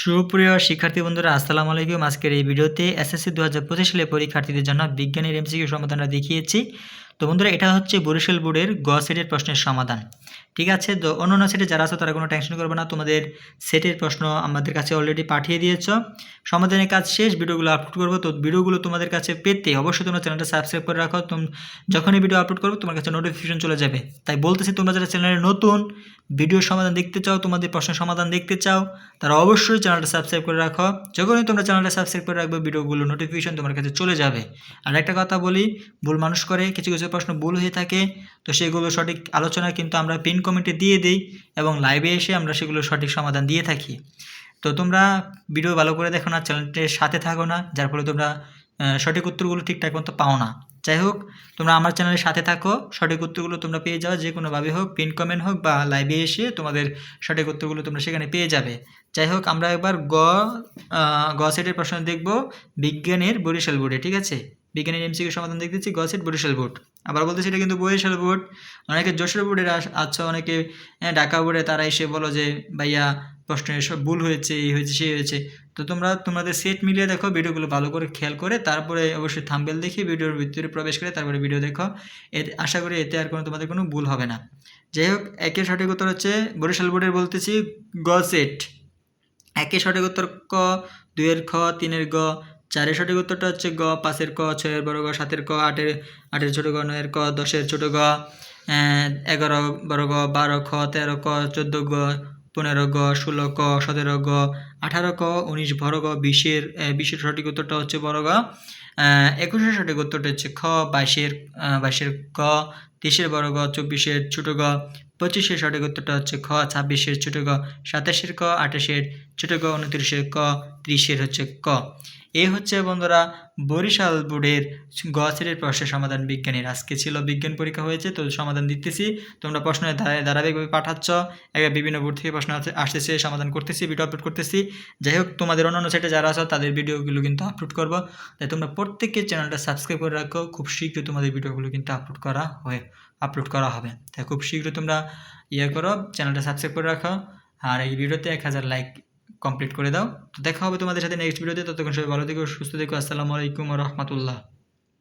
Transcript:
সুপ্রিয় শিক্ষার্থী বন্ধুরা, আসসালামু আলাইকুম। আজকের এই ভিডিওতে এসএসসি দু হাজার পঁচিশ সালে পরীক্ষার্থীদের জন্য বিজ্ঞানের এমসিকিউ সমাধানটা দেখিয়েছি। তো বন্ধুরা, এটা হচ্ছে বরিশাল বোর্ডের গ সেটের প্রশ্নের সমাধান। ঠিক আছে? তো অন্যান্য সেটে যারা আছো, তারা কোনো টেনশন করবে না। তোমাদের সেটের প্রশ্ন আমাদের কাছে অলরেডি পাঠিয়ে দিয়েছ। সমাধানের কাজ শেষ, ভিডিওগুলো আপলোড করব। তো ভিডিওগুলো তোমাদের কাছে পেতে অবশ্যই তোমরা চ্যানেলটা সাবস্ক্রাইব করে রাখো। তুমি যখনই ভিডিও আপলোড করব, তোমার কাছে নোটিফিকেশন চলে যাবে। তাই বলতেছি, তোমরা যারা চ্যানেলে নতুন ভিডিওর সমাধান দেখতে চাও, তোমাদের প্রশ্নের সমাধান দেখতে চাও, তারা অবশ্যই চ্যানেলটা সাবস্ক্রাইব করে রাখো। যখনই তোমরা চ্যানেলটা সাবস্ক্রাইব করে রাখবে, ভিডিওগুলো নোটিফিকেশন তোমার কাছে চলে যাবে। আর একটা কথা বলি, ভুল মানুষ করে, কিছু কিছু প্রশ্ন ভুল হয়ে থাকে, তো সেগুলো সঠিক আলোচনা কিন্তু আমরা পিন কমেন্টে দিয়ে দিই এবং লাইভে এসে আমরা সেগুলো সঠিক সমাধান দিয়ে থাকি। তো তোমরা ভিডিও ভালো করে দেখো না চ্যানেলটির সাথে থাকো না, যার ফলে তোমরা সঠিক উত্তরগুলো ঠিকঠাক মতো পাও না। যাই হোক তোমরা আমার চ্যানেলের সাথে থাকো। সঠিক উত্তরগুলো তোমরা পেয়ে যাও যে কোনোভাবে হোক পিন কমেন্ট হোক বা লাইভে এসে তোমাদের সঠিক উত্তরগুলো তোমরা সেখানে পেয়ে যাবে। যাই হোক আমরা একবার গ গ সেটের প্রশ্ন দেখব বিজ্ঞানের বরিশাল বোর্ডে ঠিক আছে? বিজ্ঞানের এমসিকিউ সমাধান দেখতেছি গ সেট বরিশাল বোর্ড। আবার বলতেছি এটা কিন্তু বরিশাল বোর্ড। অনেকে যশোর বোর্ডের আছো অনেকে আহ, ঢাকা বোর্ডে তারা এসে বলো যে ভাইয়া প্রশ্নের সব ভুল হয়েছে, এই হয়েছে, সেই হয়েছে। তো তোমরা, তোমাদের সেট মিলিয়ে দেখো ভিডিওগুলো ভালো করে খেয়াল করে, তারপরে অবশ্যই থাম্বেল দেখে ভিডিওর ভিতরে প্রবেশ করে তারপরে ভিডিও দেখো। এতে আশা করি এতে আর কোনো তোমাদের কোনো ভুল হবে না। যাই হোক, একের সঠিক উত্তর হচ্ছে বরিশাল বোর্ডের বলতেছি গ সেট একের সঠিক উত্তর ক, দুইয়ের খ, তিনের গ। চারের সঠিক উত্তরটা হচ্ছে গ, পাঁচের ক, ছয়ের বড় গ, সাতের ক, আটের আটের ছোটো গ, নয়ের ক, দশের ছোটো গ এগারো বড় গ, বারো খ, তেরো ক, চোদ্দ গ পনেরো গ, ষোলো ক, সতেরো গ, আঠারো ক, উনিশ বড় গ বিশের বিশের সঠিক উত্তরটা হচ্ছে বড় গ। একুশের সঠিক উত্তরটা হচ্ছে খ, বাইশের বাইশের ক, তেইশের বড় গ, চব্বিশের ছোটো গ, পঁচিশের সঠিক উত্তরটা হচ্ছে খ, ছাব্বিশের ছোটো গ, সাতাশের ক, আঠাশের ছোটো গ উনত্রিশের ক, ত্রিশের হচ্ছে ক। এই হচ্ছে বন্ধুরা বরিশাল বোর্ডের গ শ্রেণির প্রশ্নের সমাধান বিজ্ঞানের। আজকে ছিল বিজ্ঞান পরীক্ষা হয়েছে, তো সমাধান দিতেছি। তোমরা প্রশ্নের ধারা- ধারাবাহিকভাবে পাঠাচ্ছ। এবার বিভিন্ন বোর্ড থেকে প্রশ্ন আসে- আসতেছে, সমাধান করতেছি ভিডিও আপলোড করতেছি। যাই হোক, তোমাদের অন্যান্য সেটে যারা আছো, তাদের ভিডিওগুলো কিন্তু আপলোড করব। তাই তোমরা প্রত্যেকের চ্যানেলটা সাবস্ক্রাইব করে রাখো। খুব শীঘ্রই তোমাদের ভিডিওগুলো কিন্তু আপলোড করা হয়ে আপলোড করা হবে। তাই খুব শীঘ্রই তোমরা ইয়ে করো, চ্যানেলটা সাবস্ক্রাইব করে রাখো। আর এই ভিডিওতে এক হাজার লাইক কমপ্লিট করে দাও। তো দেখা হবে তোমাদের সাথে নেক্সট ভিডিওতে ততক্ষণ সবাই ভালো থেকো, সুস্থ থেকো। আসসালামু আলাইকুম রহমতুল্লাহ।